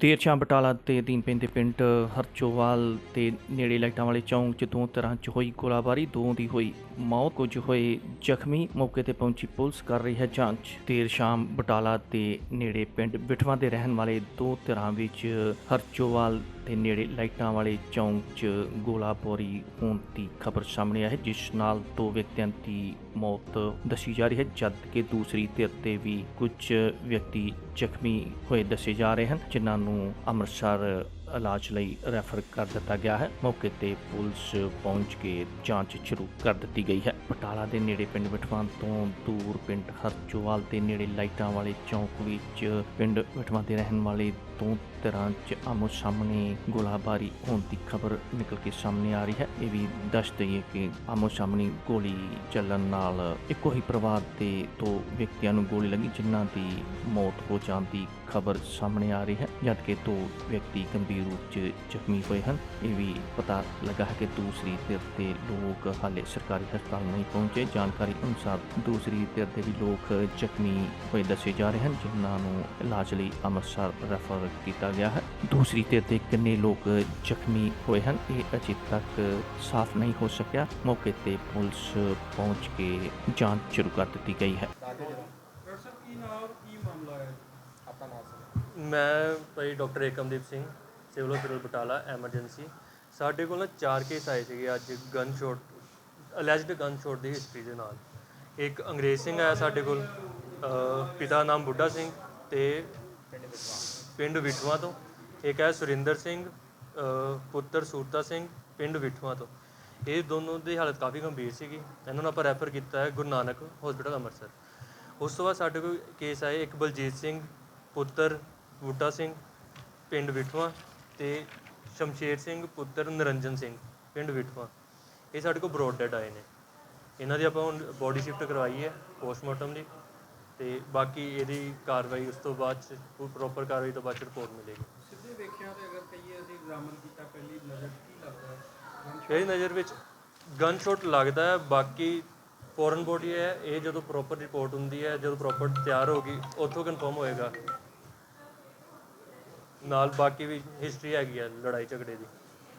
ਦੇਰ ਸ਼ਾਮ ਬਟਾਲਾ ਤੇ ਅਧੀਨ ਪੈਂਦੇ ਪਿੰਡ ਹਰਚੋਵਾਲ ਤੇ ਨੇੜੇ ਲਾਈਟਾਂ ਵਾਲੇ ਚੌਂਕ 'ਚ ਦੋ ਤਰ੍ਹਾਂ 'ਚ ਹੋਈ ਗੋਲਾਬਾਰੀ ਦੋ ਦੀ ਹੋਈ ਮੌਤ। ਕੁਝ ਹੋਏ ਜ਼ਖਮੀ, ਮੌਕੇ ਤੇ ਪਹੁੰਚੀ ਪੁਲਿਸ ਕਰ ਰਹੀ ਹੈ ਜਾਂਚ। ਦੇਰ ਸ਼ਾਮ ਬਟਾਲਾ ਤੇ ਨੇੜੇ ਪਿੰਡ ਬਿਠਵਾ ਦੇ ਰਹਿਣ ਵਾਲੇ ਦੋ ਧਿਰਾਂ ਵਿੱਚ ਹਰਚੋਵਾਲ ਤੇ ਨੇੜੇ ਲਾਈਟਾਂ ਵਾਲੇ ਚੌਂਕ 'ਚ ਗੋਲਾਬਾਰੀ ਹੋਣ ਦੀ ਖਬਰ ਸਾਹਮਣੇ ਆਈ ਹੈ ਜਿਸ ਨਾਲ ਦੋ ਵਿਅਕਤੀਆਂ ਦੀ ਮੌਤ ਦੱਸੀ ਜਾ ਰਹੀ ਹੈ ਜਦ ਕਿ ਦੂਸਰੀ ਧਿਰ ਤੇ ਵੀ ਕੁਝ ਵਿਅਕਤੀ ਜ਼ਖਮੀ ਹੋਏ ਦੱਸੇ ਜਾ ਰਹੇ ਹਨ, ਜਿਨ੍ਹਾਂ ਨੂੰ ਅੰਮ੍ਰਿਤਸਰ ਇਲਾਜ ਲਈ ਰੈਫਰ ਕਰ ਦਿੱਤਾ ਗਿਆ ਹੈ। ਮੌਕੇ ਤੇ ਪੁਲਿਸ ਪਹੁੰਚ ਕੇ ਜਾਂਚ ਸ਼ੁਰੂ ਕਰ ਦਿੱਤੀ ਗਈ ਹੈ। ਬਟਾਲਾ ਦੇ ਨੇੜੇ ਪਿੰਡ ਬਿਠਵਾਂ ਤੋਂ ਦੂਰ ਪਿੰਡ ਹਰਚੋਵਾਲ ਦੇ ਨੇੜੇ ਲਾਈਟਾਂ ਵਾਲੇ ਚੌਂਕ ਵਿੱਚ ਪਿੰਡ ਬਿਠਵਾਂ ਦੇ ਰਹਿਣ ਵਾਲੇ ਦੋ ਤਰ੍ਹਾਂ 'ਚ ਆਮੋ ਸਾਹਮਣੇ ਗੋਲਾਬਾਰੀ ਹੋਣ ਦੀ ਖਬਰ ਨਿਕਲ ਕੇ ਸਾਹਮਣੇ ਆ ਰਹੀ ਹੈ। ਇਹ ਵੀ ਦੱਸ ਦਈਏ ਕਿ ਆਮੋ ਸਾਹਮਣੇ ਗੋਲੀ ਚੱਲਣ ਨਾਲ ਇੱਕੋ ਹੀ ਪਰਿਵਾਰ ਦੇ ਦੋ ਵਿਅਕਤੀਆਂ ਨੂੰ ਗੋਲੀ ਲੱਗੀ, ਜਿਨ੍ਹਾਂ ਦੀ ਮੌਤ ਹੋ ਜਾਣ ਦੀ ਖਬਰ ਸਾਹਮਣੇ ਆ ਰਹੀ ਹੈ। ਜਦਕਿ ਦੋ ਵਿਅਕਤੀ ਗੰਭੀਰ ਰੂਪ 'ਚ ਜ਼ਖਮੀ ਹੋਏ ਹਨ। ਇਹ ਵੀ ਪਤਾ ਲੱਗਾ ਹੈ ਕਿ ਦੂਸਰੀ ਧਿਰ ਦੇ ਲੋਕ ਹਾਲੇ ਸਰਕਾਰੀ ਹਸਪਤਾਲ ਨਹੀਂ ਪਹੁੰਚੇ। ਜਾਣਕਾਰੀ ਅਨੁਸਾਰ ਦੂਸਰੀ ਧਿਰ ਦੇ ਵੀ ਲੋਕ ਜ਼ਖਮੀ ਹੋਏ ਦੱਸੇ ਜਾ ਰਹੇ ਹਨ ਜਿਨ੍ਹਾਂ ਨੂੰ ਇਲਾਜ ਲਈ ਅੰਮ੍ਰਿਤਸਰ ਰੈਫਰ ਕੀਤਾ ਗਿਆ ਹੈ। ਦੂਸਰੀ ਧਿਰ ਦੇ ਕਿੰਨੇ ਲੋਕ ਜ਼ਖਮੀ ਹੋਏ ਹਨ ਇਹ ਅਜੇ ਤੱਕ ਸਾਫ਼ ਨਹੀਂ ਹੋ ਸਕਿਆ। ਮੌਕੇ ਤੇ ਪੁਲਿਸ ਪਹੁੰਚ ਕੇ ਜਾਂਚ ਸ਼ੁਰੂ ਕਰ ਦਿੱਤੀ ਗਈ ਹੈ। ਡਾਕਟਰ ਸਾਹਿਬ ਕੀ ਨਾਮ ਕੀ ਮਾਮਲਾ ਹੈ? ਆਪਣਾ ਨਾਮ ਸਰ ਮੈਂ ਭਾਈ doctor Ekamdeep Singh. Civil hospital Batala, emergency. ਸਾਡੇ ਕੋਲ ਨਾ ਚਾਰ ਕੇਸ ਆਏ ਸੀਗੇ ਅੱਜ gun shot alleged gun shot ਦੀ ਹਿਸਟਰੀ ਦੇ ਨਾਲ। ਇੱਕ ਅੰਗਰੇਜ਼ ਸਿੰਘ ਆਇਆ ਸਾਡੇ ਕੋਲ ਪਿਤਾ ਨਾਮ ਬੁੱਢਾ ਸਿੰਘ ਤੇ ਪਿੰਡ ਵਿਠਵਾ ਤੋਂ। ਇੱਕ ਹੈ ਸੁਰਿੰਦਰ ਸਿੰਘ ਪੁੱਤਰ ਸੂਰਤਾ ਸਿੰਘ, ਪਿੰਡ ਵਿਠਵਾ ਤੋਂ। ਇਹ ਦੋਨੋਂ ਦੀ ਹਾਲਤ ਕਾਫੀ ਗੰਭੀਰ ਸੀਗੀ। ਇਹਨਾਂ ਨੂੰ ਆਪਾਂ ਰੈਫਰ ਕੀਤਾ ਹੈ ਗੁਰੂ ਨਾਨਕ ਹਸਪੀਟਲ ਅੰਮ੍ਰਿਤਸਰ। ਉਸ ਤੋਂ ਬਾਅਦ ਸਾਡੇ ਕੋਲ ਕੇਸ ਆਏ ਇੱਕ ਬਲਜੀਤ ਸਿੰਘ, ਪੁੱਤਰ ਬੂਟਾ ਸਿੰਘ, ਪਿੰਡ ਵਿਠਵਾ ਤੇ ਸ਼ਮਸ਼ੇਰ ਸਿੰਘ ਪੁੱਤਰ ਨਰਿੰਜਨ ਸਿੰਘ ਪਿੰਡ ਵਿਠਵਾ ਇਹ ਸਾਡੇ ਕੋਲ ਬਰੋਡ ਡੈਡ ਆਏ ਨੇ। ਇਹਨਾਂ ਦੀ ਆਪਾਂ ਹੁਣ ਬੋਡੀ ਸ਼ਿਫਟ ਕਰਵਾਈ ਹੈ ਪੋਸਟਮਾਰਟਮ ਲਈ ਤੇ ਬਾਕੀ ਇਹਦੀ ਕਾਰਵਾਈ ਉਸ ਤੋਂ ਬਾਅਦ ਚ ਪ੍ਰੋਪਰ ਕਾਰਵਾਈ ਤੋਂ ਬਾਅਦ ਚ ਰਿਪੋਰਟ ਮਿਲੇਗੀ। ਸਿੱਧੇ ਵੇਖਿਆ ਤੇ ਅਗਰ ਕਹੀਏ ਅਸੀਂ ਐਗਜ਼ਾਮਨ ਕੀਤਾ ਪਹਿਲੀ ਨਜ਼ਰ ਕੀ ਲੱਗਦਾ ਹੈ? ਮੇਰੀ ਨਜ਼ਰ ਵਿੱਚ ਗਨ ਸ਼ਾਟ ਲੱਗਦਾ ਹੈ ਬਾਕੀ ਫੋਰਨ ਬੋਡੀ ਹੈ ਇਹ ਜਦੋਂ ਪ੍ਰੋਪਰ ਰਿਪੋਰਟ ਹੁੰਦੀ ਹੈ ਜਦੋਂ ਪ੍ਰੋਪਰ ਤਿਆਰ ਹੋਗੀ ਉੱਥੋਂ ਕਨਫਰਮ ਹੋਏਗਾ। ਨਾਲ ਬਾਕੀ ਵੀ ਹਿਸਟਰੀ ਹੈਗੀ ਆ ਲੜਾਈ ਝਗੜੇ ਦੀ।